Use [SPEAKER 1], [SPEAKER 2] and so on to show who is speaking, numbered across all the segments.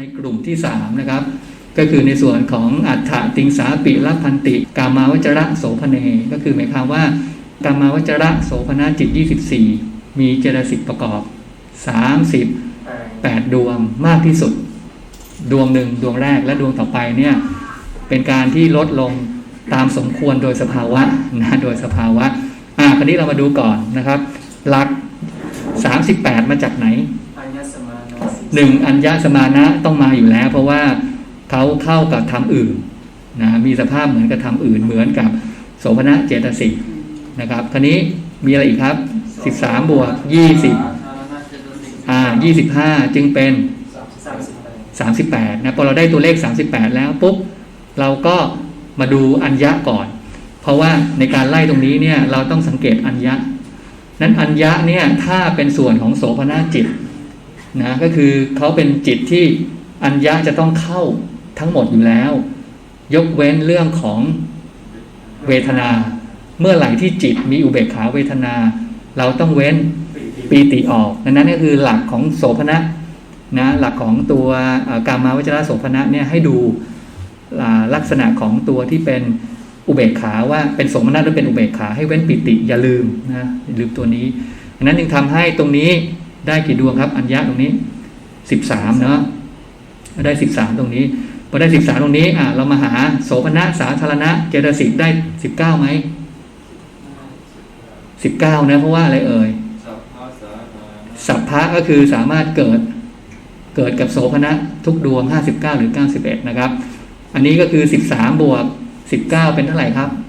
[SPEAKER 1] ในกลุ่มที่3นะครับก็คือในส่วนของอัฏฐติงสาปิละพันติ กามาวจระโสภเน ก็คือหมายความว่ากามาวจระโสภณจิต 24 มีเจตสิกประกอบ 38 ดวงมากที่สุด ดวงหนึ่งดวงแรกและดวงต่อไปเนี่ยเป็นการที่ลดลงตามสมควรโดยสภาวะนะโดยสภาวะอ่าคราวนี้เรามาดูก่อนนะครับ หลัก 38 มาจากไหน หนึ่งอัญญสมานะต้องมาอยู่แล้ว เพราะว่าเขาเข้ากับธรรมอื่นนะมีสภาพเหมือนกับธรรมอื่นเหมือนกับโสภณะเจตสิกนะครับคราวนี้มีอะไรอีกครับ13บสามบวก20อ่า25จึงเป็น
[SPEAKER 2] สามสิบแปด
[SPEAKER 1] นะพอเราได้ตัวเลข38แล้วปุ๊บเราก็มาดูอัญญะก่อน เพราะว่าในการไล่ตรงนี้เนี่ยเราต้องสังเกตอัญญะนั้นอัญญะเนี่ยถ้าเป็นส่วนของโสภณะจิต นะก็คือเขาเป็นจิตที่อัญญะจะต้องเข้าทั้งหมดอยู่แล้ว ยกเว้นเรื่องของเวทนา เมื่อไหร่ที่จิตมีอุเบกขาเวทนา เราต้องเว้นปีติออกดังนั้นก็คือหลักของโสภณะนะหลักของตัวกามาวจระโสภณะเนี่ยให้ดูลักษณะของตัวที่เป็นอุเบกขาว่าเป็นโสมนัสหรือเป็นอุเบกขาให้เว้นปิติอย่าลืมนะลืมตัวนี้ดังนั้นจึงทำให้ตรงนี้ ได้กี่ดวงครับ อัญญะตรงนี้สิบสามเนาะได้สิบสามตรงนี้พอได้สิบสามตรงนี้อะเรามาหาโสภณะสาธารณะเจตสิกได้สิบเก้าไหมสิบเก้านะเพราะว่าอะไรเอ่ย
[SPEAKER 2] สัพพะสาหา
[SPEAKER 1] สัพพะก็คือสามารถเกิดเกิดกับโสภณะทุกดวง59หรือ91นะครับ อันนี้ก็คือ13บวก19เป็นเท่าไหร่ครับ
[SPEAKER 2] สอง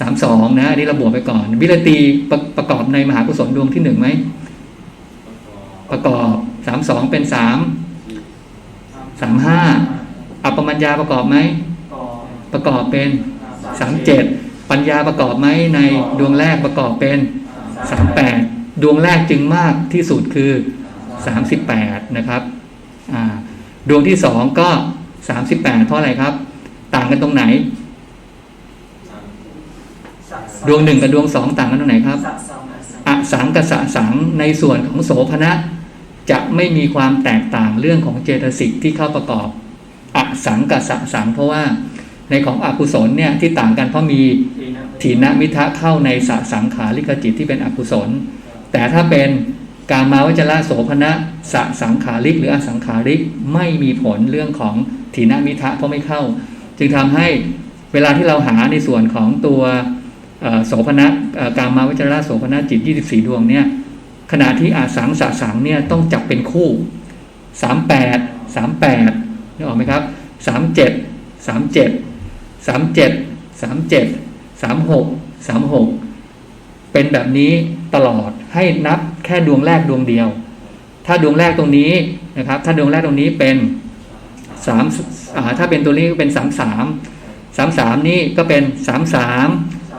[SPEAKER 2] ครับ
[SPEAKER 1] 32นะอันนี้เราบวกไปก่อน วิรตีประประกอบในมหากุศลดวงที่1ไหม
[SPEAKER 2] ประกอบ
[SPEAKER 1] ประกอบ32เป็น3
[SPEAKER 2] สี่
[SPEAKER 1] 35อัปปมัญญาประกอบไหม
[SPEAKER 2] ต่อ
[SPEAKER 1] ประกอบเป็น37ปัญญาประกอบไหมในดวงแรกประกอบเป็น38ดวงแรกจึงมากที่สุดคือ38นะครับอ่าดวงที่สองก็38เพราะอะไรครับ ต่างกันตรงไหน
[SPEAKER 2] สาม
[SPEAKER 1] ดวงหนึ่งกับดวงสองต่างกันตรงไหนครับ
[SPEAKER 2] สะสมสะ
[SPEAKER 1] อสังกับสสังในส่วนของโสภณะจะไม่มีความแตกต่างเรื่องของเจตสิกที่เข้าประกอบอสังกับสสังเพราะว่าในของอกุศลเนี่ยที่ต่างกันเพราะมี
[SPEAKER 2] ทีนะ
[SPEAKER 1] ถีนมิทะเข้าในสสังขาริกจิตที่เป็นอกุศล แต่ถ้าเป็นกามาวจระโสภณะสสังขาริก หรืออสังขาริกไม่มีผลเรื่องของถีนมิทะเพราะไม่เข้า จึงทำให้เวลาที่เราหาในส่วนของตัว โสภณะกามาวจระโสภณะจิต 24 ดวงเนี่ยขณะที่อาสังสสังเนี่ยต้องจับเป็นคู่ 38 38นึกออกไหมครับ 37 37 37 37 36 36 เป็นแบบนี้ตลอดให้นับแค่ดวงแรกดวงเดียว ถ้าดวงแรกตรงนี้นะครับ ถ้าดวงแรกตรงนี้เป็นสามถ้าเป็นตัวนี้ก็เป็นสามสามสามสามนี่ก็เป็นสาม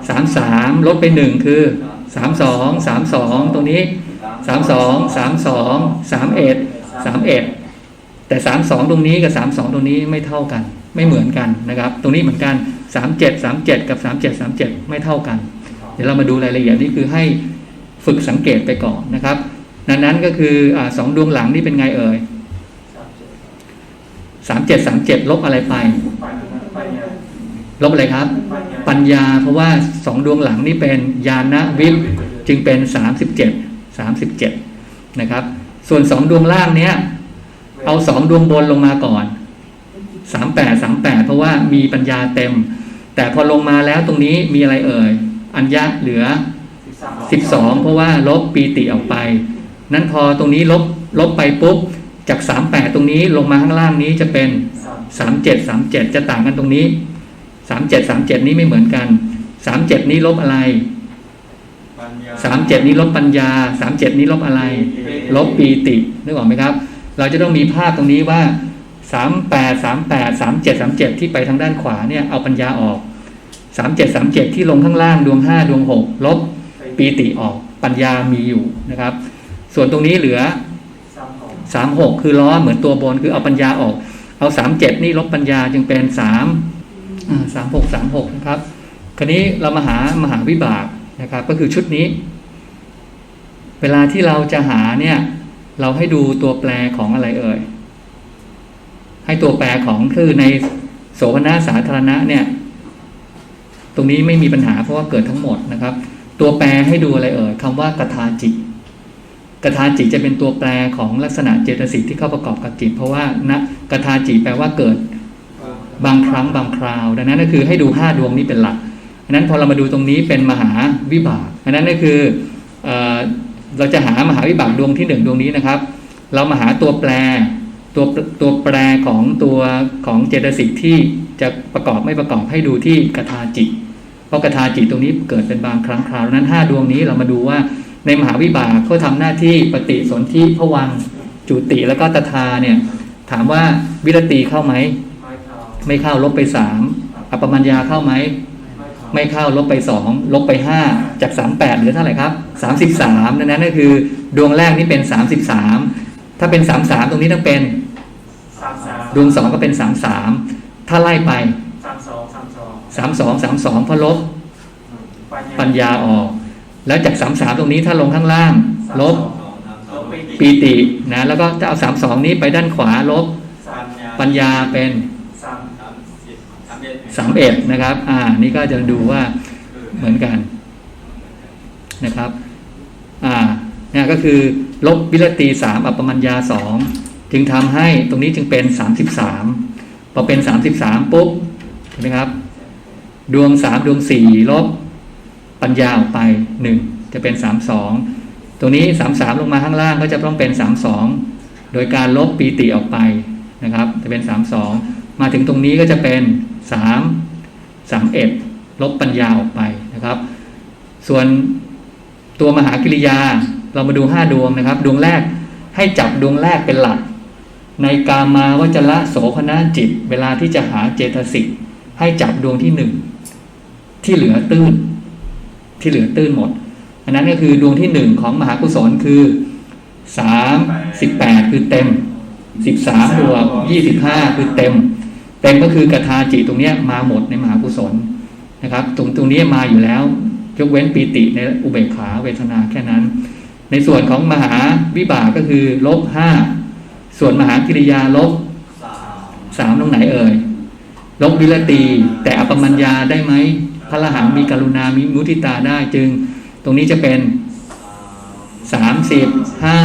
[SPEAKER 1] สามสามลดไปหนึ่งคือสามสองสามสองตรงนี้สามสองสามสองสามเอ็ดสามเอ็ดแต่สามสองตรงนี้กับสามสองตรงนี้ไม่เท่ากัน ไม่เหมือนกันนะครับ ตรงนี้เหมือนกันสามเจ็ดสามเจ็ดกับสามเจ็ดสามเจ็ดไม่เท่ากัน เดี๋ยวเรามาดูรายละเอียดนี่คือให้ฝึกสังเกตไปก่อนนะครับนั้นนั้นก็คืออสองดวงหลังนี่เป็นไงเอ่ยสามเจ็ดสามเจ็ดลบอะไรไป ลบอะไรครับ ปัญญาเพราะว่าสองดวงหลังนี่เป็นญาณวิปจึงเป็นสามสิบเจ็ดสามสิบเจ็ดนะครับ ส่วนสองดวงล่างเนี้ย เอาสองดวงบนลงมาก่อนสามแปดสามแปดเพราะว่ามีปัญญาเต็ม แต่พอลงมาแล้วตรงนี้มีอะไรเอ่ย อัญญะเหลือ
[SPEAKER 2] สิบสาม
[SPEAKER 1] 12เพราะว่าลบปีติออกไป นั้นพอตรงนี้ลบลบไปปุ๊บจาก38ตรงนี้ลงมาข้างล่างนี้จะเป็น
[SPEAKER 2] สาม
[SPEAKER 1] 37 37จะต่างกันตรงนี้ 37 37นี้ไม่เหมือนกัน37นี้ลบอะไร
[SPEAKER 2] ปัญญา
[SPEAKER 1] 37นี้ลบปัญญา37นี้ลบอะไร ลบปีตินึกออกไหมครับ เราจะต้องมีภาพตรงนี้ว่า38 38 37 37ที่ไปทางด้านขวาเนี่ยเอาปัญญาออก37 37ที่ลงข้างล่างดวง5ดวง6ลบปีติออกปัญญามีอยู่นะครับ ส่วนตรงนี้เหลือ
[SPEAKER 2] สามหก
[SPEAKER 1] สามหกคือล้อเหมือนตัวบนคือเอาปัญญาออก เอาสามเจ็ดนี่ลบปัญญาจึงเป็นสาม สามหกสามหกนะครับ คราวนี้เรามาหามหาวิบากนะครับ ก็คือชุดนี้ เวลาที่เราจะหาเนี่ย เราให้ดูตัวแปรของอะไรเอ่ย ให้ตัวแปรของคือในโสภณะสาธารณะเนี่ย ตรงนี้ไม่มีปัญหาเพราะว่าเกิดทั้งหมดนะครับ ตัวแปรให้ดูอะไรเอ่ยคำว่ากทาจิตกทาจิตจะเป็นตัวแปรของลักษณะเจตสิกที่เข้าประกอบกับจิต เพราะว่าณกทาจิตแปลว่าเกิด บางครั้งบางคราว ดังนั้นก็คือให้ดูห้าดวงนี้เป็นหลักดังนั้นพอเรามาดูตรงนี้เป็นมหาวิบากดังนั้นก็คือเอเราจะหามหาวิบากดวงที่หนึ่งดวงนี้นะครับ เรามาหาตัวแปรตัวตัวแปรของตัวของเจตสิกที่จะประกอบไม่ประกอบให้ดูที่กทาจิต เพราะกทาจิตตรงนี้เกิดเป็นบางครั้งคราวดังนั้นห้าดวงนี้เรามาดูว่าในมหาวิบากเขาทำหน้าที่ปฏิสนธิพวังจุติแล้วก็ตถาเนี่ยถามว่าวิรตีเข้าไหม
[SPEAKER 2] ไม่เข้า
[SPEAKER 1] ไม่เข้าลบไปสามอัปปมัญญาเข้าไหม
[SPEAKER 2] ไม่เข้า
[SPEAKER 1] ไม่เข้าลบไปสองลบไปห้าจากสามแปดเหลือเท่าไหร่ครับสามสิบสามดังนั้นก็คือ ดวงแรกนี่เป็นสามสิบสามถ้าเป็นสามสามตรงนี้ต้องเป็น
[SPEAKER 2] สามสาม
[SPEAKER 1] ดวงสองก็เป็นสามสามถ้าไล่ไป
[SPEAKER 2] สามสองสามสอง
[SPEAKER 1] สามสองสามสองพอลบ
[SPEAKER 2] ปัญญา
[SPEAKER 1] ปัญญาออก แล้วจากสามสามตรงนี้ถ้าลงข้างล่าง ลบ
[SPEAKER 2] ลบไป
[SPEAKER 1] ปีตินะแล้วก็จะเอาสามสองนี้ไปด้านขวาลบ
[SPEAKER 2] สาม
[SPEAKER 1] ปัญญาเป็น
[SPEAKER 2] สาม
[SPEAKER 3] สามสิบ สามเอ็ด
[SPEAKER 1] นะครับ อ่า นี่ก็จะดูว่าเหมือนกันนะครับ อ่าเนี่ยก็คือลบวิรตีสามอัปปมัญญาสองจึงทำให้ตรงนี้จึงเป็นสามสิบสามพอเป็นสามสิบสามปุ๊บเห็นไหมครับ ดวงสามดวงสี่ลบปัญญาออกไปหนึ่งจะเป็นสามสองตรงนี้สามสามลงมาข้างล่างก็จะต้องเป็นสามสองโดยการลบปีติออกไปนะครับ จะเป็นสามสองมาถึงตรงนี้ก็จะเป็น สามสามเอ็ดลบปัญญาออกไปนะครับ ส่วนตัวมหากิริยาเรามาดูห้าดวงนะครับ ดวงแรกให้จับดวงแรกเป็นหลัก ในกามาวจระโสภณจิต เวลาที่จะหาเจตสิกให้จับดวงที่หนึ่งที่เหลือตื้น ที่เหลือตื้นหมด อันนั้นก็คือดวงที่หนึ่งของมหากุศลคือสามสิบแปดคือเต็มสิบสามบวกยี่สิบห้าคือเต็ม เต็มก็คือกทาจิตตรงนี้มาหมดในมหากุศลนะครับ ตรงตรงนี้มาอยู่แล้ว ยกเว้นปีติในอุเบกขาเวทนาแค่นั้น ในส่วนของมหาวิบากก็คือลบห้าส่วนมหากิริยาลบ
[SPEAKER 3] สาม
[SPEAKER 1] สามตรงไหนเอ่ยลบวิรตี แต่อปมัญญาได้ไหมพระรหันต์มีกรุณามีมุทิตาได้จึง ตรงนี้จะเป็นสามสิบห้า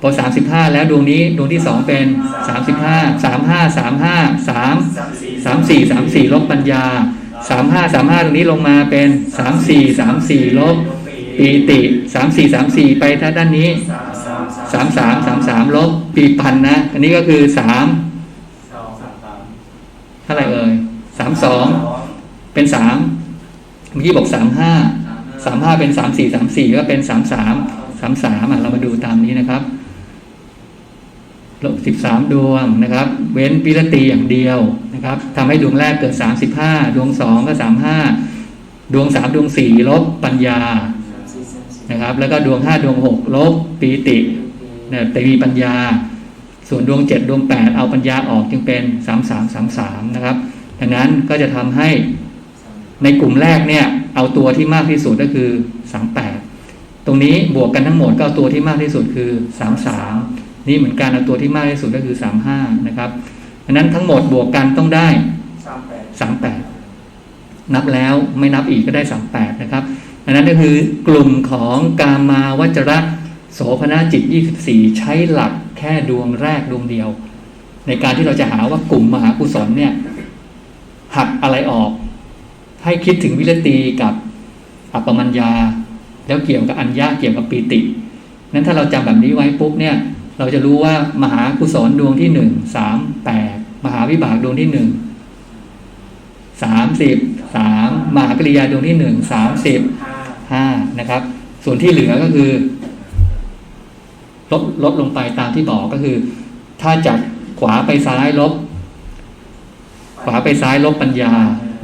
[SPEAKER 1] พอสามสิบห้าแล้วดวงนี้ดวงที่สองเป็นสามสิบห้าสามห้าสามห้าสาม
[SPEAKER 2] สามสี่
[SPEAKER 1] สามสี่ลบปัญญาสามห้าสามห้าตรงนี้ลงมาเป็นสามสี่สามสี่ลบปีติสามสี่สามสี่ไปถ้าด้านนี้
[SPEAKER 2] สามสาม
[SPEAKER 1] สามสามลบปีพันนะ อันนี้ก็คือสาม
[SPEAKER 2] สอง
[SPEAKER 3] สามสาม
[SPEAKER 1] เท่าไหร่เอ่ยสามสองเป็นสามเมื่อกี้บอกสามห้าสามห้าเป็นสามสี่สามสี่ก็เป็นสามสามสามสามอะเรามาดูตามนี้นะครับ ลบสิบสามดวงนะครับ เว้นวิรตีอย่างเดียวนะครับทำให้ดวงแรกเกิดสามสิบห้าดวงสองก็สามห้าดวงสามดวงสี่ลบปัญญานะครับ แล้วก็ดวงห้าดวงหกลบปีติเนี่ยแต่มีปัญญา ส่วนดวงเจ็ดดวงแปดเอาปัญญาออกจึงเป็นสามสามสามสามนะครับดังนั้นก็จะทำให้ในกลุ่มแรกเนี่ย เอาตัวที่มากที่สุดก็คือสามแปดตรงนี้บวกกันทั้งหมดก็เอาตัวที่มากที่สุดคือสามสาม นี่เหมือนกันเอาตัวที่มากที่สุดก็คือสามห้านะครับดังนั้นทั้งหมดบวกกันต้องได้
[SPEAKER 2] สามแปด
[SPEAKER 1] นับแล้วไม่นับอีกก็ได้สามแปดนะครับ อันนั้นก็คือกลุ่มของกามาวจระโสภณจิต 24 ใช้หลักแค่ดวงแรกดวงเดียว ในการที่เราจะหาว่ากลุ่มมหากุศลเนี่ยหักอะไรออก ให้คิดถึงวิรตีกับอัปปมัญญา แล้วเกี่ยวกับอัญญาเกี่ยวกับปีติ นั้นถ้าเราจำแบบนี้ไว้ปุ๊บเนี่ย เราจะรู้ว่ามหากุศลดวงที่หนึ่งสามแปดมหาวิบากดวงที่หนึ่งสามสิบสามมหากริยาดวงที่หนึ่งสามสิบ
[SPEAKER 2] ห้า
[SPEAKER 1] นะครับ ส่วนที่เหลือก็คือ ลดลดลงไปตามที่บอกก็คือ ถ้าจากขวาไปซ้ายลบ ขวาไปซ้ายลบปัญญา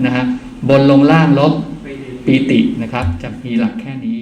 [SPEAKER 1] นะฮะบนลงล่างลบปีตินะครับ จะมีหลักแค่นี้